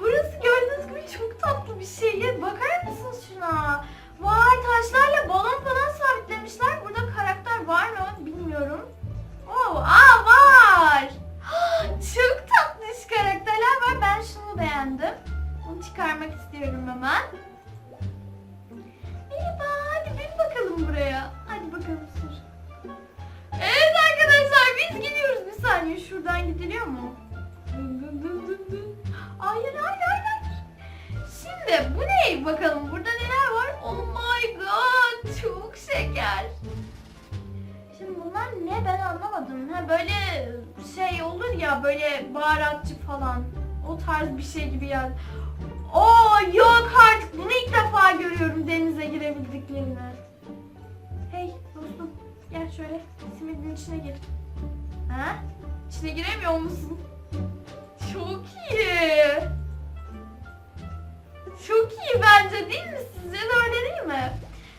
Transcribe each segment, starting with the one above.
Burası gördüğünüz gibi çok tatlı bir şey. Ya bakar mısınız şuna? Vay taşlarla balon falan sabitlemişler. Burada karakter var mı bilmiyorum. Oo, aa var. çok tatlış karakterler var. Ben şunu beğendim. Bunu çıkarmak istiyorum hemen. Ben anlamadım. Ha böyle şey olur ya böyle baharatçı falan. O tarz bir şey gibi yani. Oo yok artık bunu ilk defa görüyorum denize girebildiklerini. Hey dostum gel şöyle simidin içine gir. Ha? İçine giremiyor musun? Çok iyi. Çok iyi bence değil mi? Sizce de öyle değil mi?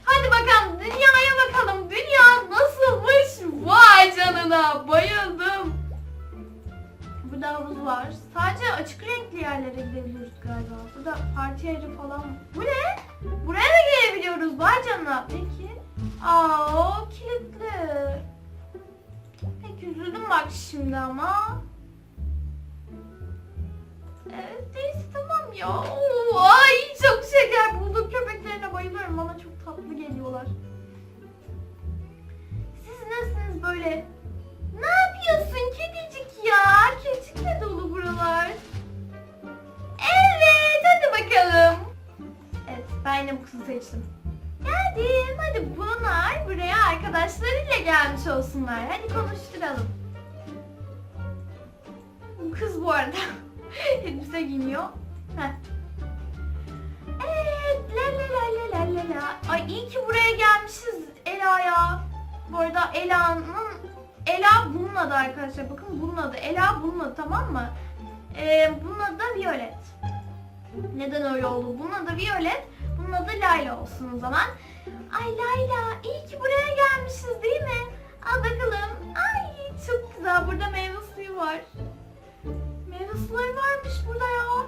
Hadi bakalım dünyaya bakalım. Dünya nasılmış? Vay canına bayıldım. Burada havuz var. Sadece açık renkli yerlere gidebiliyoruz galiba. Burada parti yeri falan. Bu ne? Buraya da gelebiliyoruz. Vay canına. Peki. Aa o kilitli. Pek üzüldüm bak şimdi ama. Evet neyse tamam ya. Oo, ay çok şeker. Bulduk köpeklerine bayılıyorum. Bana çok tatlı geliyorlar. Böyle? Ne yapıyorsun kedicik ya? Kedicikle dolu buralar. Evet hadi bakalım. Evet ben yine bu kızı seçtim. Geldim. Hadi bunlar buraya arkadaşlarıyla gelmiş olsunlar. Hadi konuşturalım. Bu kız bu arada elbise giyiniyor. Heh. Evet, la la la la la la la. Ay iyi ki buraya gelmişiz Ela ya. Bu arada Ela'nın Ela bunun adı arkadaşlar. Bakın bunun adı. Ela bunun adı tamam mı? Ee, bunun adı da Violet. Neden öyle oldu? Bunun adı Violet. Bunun adı Layla olsun o zaman. Ay Layla iyi ki buraya gelmişiz değil mi? Al bakalım. Ay çok güzel. Burada meyve suyu var. Meyve suları varmış burada ya.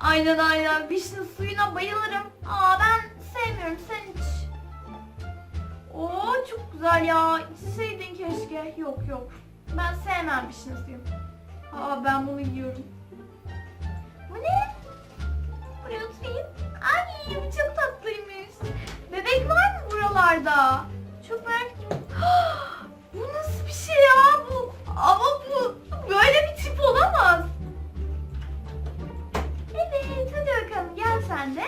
Aynen aynen. Vişne suyuna bayılırım. Aa ben sevmiyorum. Sen iç. Oo çok güzel ya. İçseydin keşke. Yok yok. Ben sevmem vişne suyu. Aa ben bunu yiyorum. Bu ne? Buraya oturayım. Ay çok tatlıymış. Bebek var mı buralarda? Çok merak ediyorum. bu nasıl bir şey ya? Bu ama bu böyle bir tip olamaz. Evet hadi bakalım gel sen de.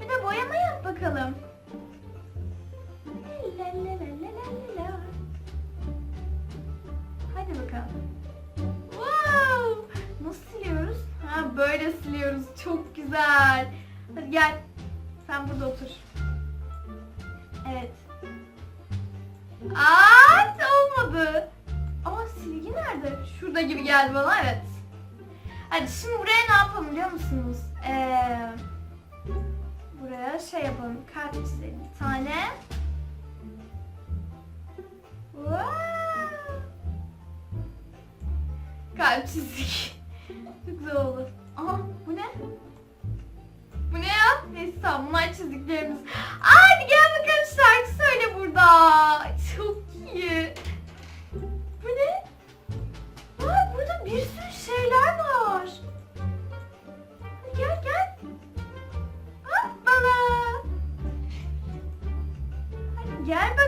Bir de boyama yap bakalım. La la la la la la. Hadi bakalım. Wow! Nasıl siliyoruz? Ha böyle siliyoruz. Çok güzel. Hadi gel. Sen burada otur. Evet. Aa, olmadı. Aa silgi nerede? Şurada gibi geldi bana evet. Hadi şimdi buraya ne yapalım biliyor musunuz? Ee, buraya şey yapalım. Kalp. Bir tane. Wow. Kalp çizdik. Çok güzel oldu. Aha bu ne? Bu ne ya? Neyse tamam bunlar çizdiklerimiz. Aa,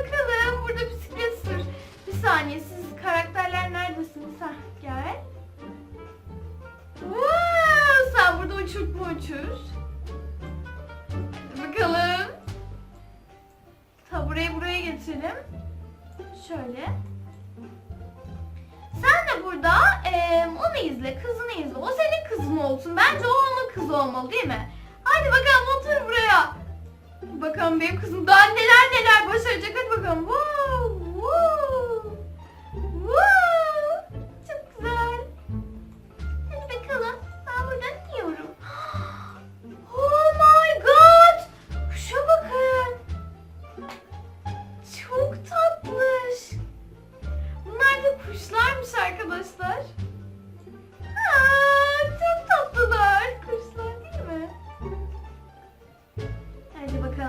bakalım. Burada bisiklet sür. Bir saniye siz karakterler neredesiniz? Ha, gel. Wow, sen burada uçurtma uçur. Bakalım. Tabureyi buraya getirelim. Şöyle. Sen de burada eee, onu izle, kızını izle. O senin kızın olsun. Bence o onun kızı olmalı değil mi? Hadi bakalım otur buraya. Bakalım benim kızım daha neler neler başaracak. Hadi bakalım. Wow,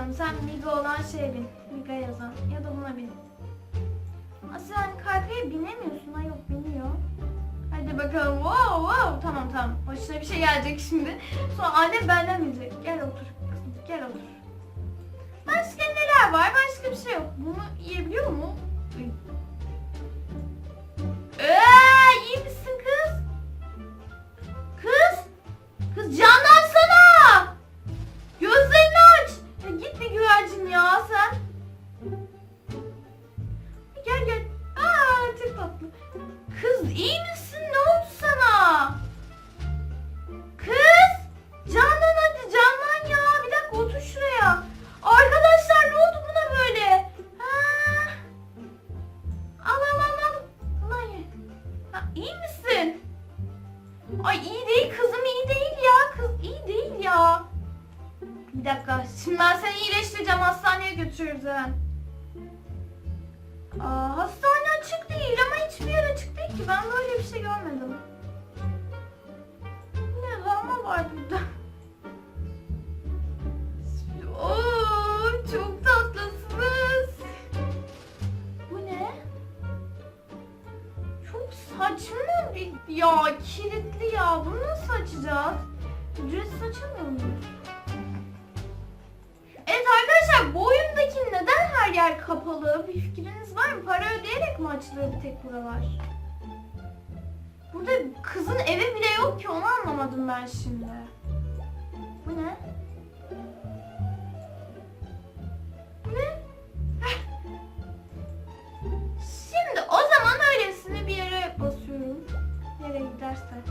Bakalım sen Miga olan şeye bin. Miga yazan. Ya da buna bin. Aa, sen kaykaya binemiyorsun. Ha yok biniyor. Hadi bakalım. Wow wow. Tamam tamam. Başına bir şey gelecek şimdi. Sonra annem benden bilecek. Gel otur. Kızım, Gel otur. Başka neler var? Başka bir şey yok. Bunu yiyebiliyor mu? Bir dakika. Şimdi ben seni iyileştireceğim. Hastaneye götürürüz hemen. Aa, hastane açık değil ama hiçbir yer açık değil ki. Ben böyle bir şey görmedim. Ne lama var burada. Oo, çok tatlısınız. Bu ne? Çok saçma bir... Ya kilitli ya. Bunu nasıl açacağız? Ücretsiz açamıyor muyuz? Yer kapalı? Bir fikriniz var mı? Para ödeyerek mi açılıyor bir tek buralar? Burada kızın evi bile yok ki onu anlamadım ben şimdi. Bu ne? Ne? Şimdi o zaman öylesine bir yere basıyorum. Nereye giderse.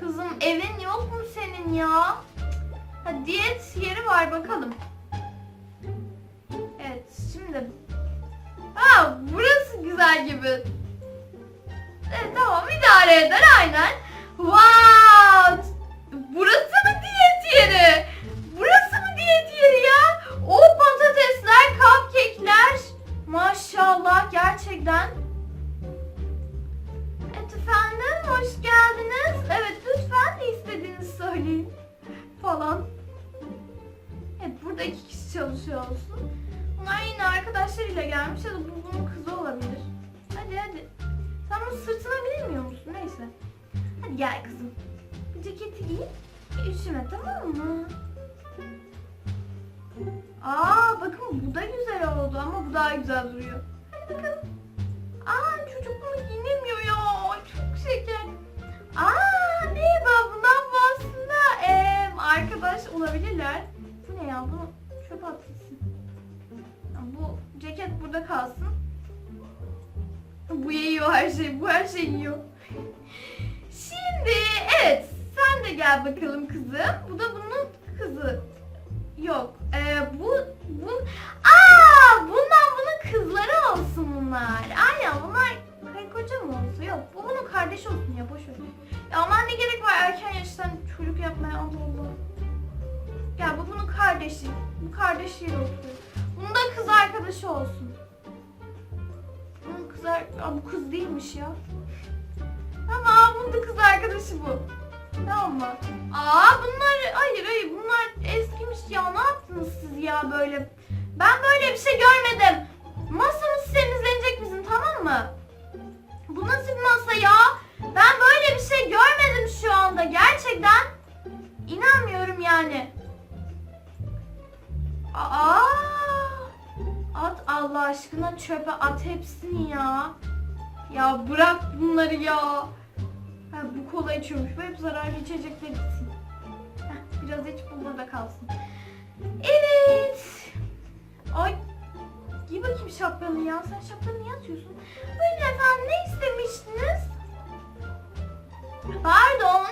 Kızım evin yok mu senin ya? Ha, diyet yeri var bakalım. Şimdi. Ha burası güzel gibi. Evet tamam idare eder aynen. Wow! Burası mı diyet yeri? Burası mı diyet yeri ya? O patatesler, cupcake'ler. Maşallah gerçekten. Evet efendim hoş geldiniz. Evet lütfen ne istediğinizi söyleyin falan. Evet burada iki kişi çalışıyor olsun. Bunlar yine arkadaşlarıyla gelmiş ya da bu bunun kızı olabilir. Hadi hadi. Sen bunu sırtına binemiyor musun? Neyse. Hadi gel kızım. Bir ceketi giy. Üşüme tamam mı? Aa bakın bu da güzel oldu ama bu daha güzel duruyor. Hadi bakalım. Gel bakalım kızım. Bu da bunun kızı. Yok. Ee, bu bu Aa, bundan bunun kızları olsun bunlar. Aynen bunlar karı mı olsun? Yok. Bu bunun kardeşi olsun ya boş ver. Ya aman ne gerek var erken yaştan çocuk yapmaya Allah Allah. Gel bu bunun kardeşi. Bu kardeşiyle oturuyor. Bunun da kız arkadaşı olsun. Bunun kız Aa, bu kız değilmiş ya. Ama bunun da kız arkadaşı bu. Tamam mı? Aa bunlar hayır hayır bunlar eskimiş ya ne yaptınız siz ya böyle? Ben böyle bir şey görmedim. Masamız temizlenecek bizim tamam mı? Bu nasıl bir masa ya? Ben böyle bir şey görmedim şu anda gerçekten. İnanmıyorum yani. Aa! At Allah aşkına çöpe at hepsini ya. Ya bırak bunları ya. Ha, bu kola içiyormuş. Bu hep zararlı içecekler içsin. Biraz iç bu burada kalsın. Evet. Ay. Giy bakayım şapkanı ya. Sen şapkanı niye atıyorsun? Buyurun efendim ne istemiştiniz? Pardon.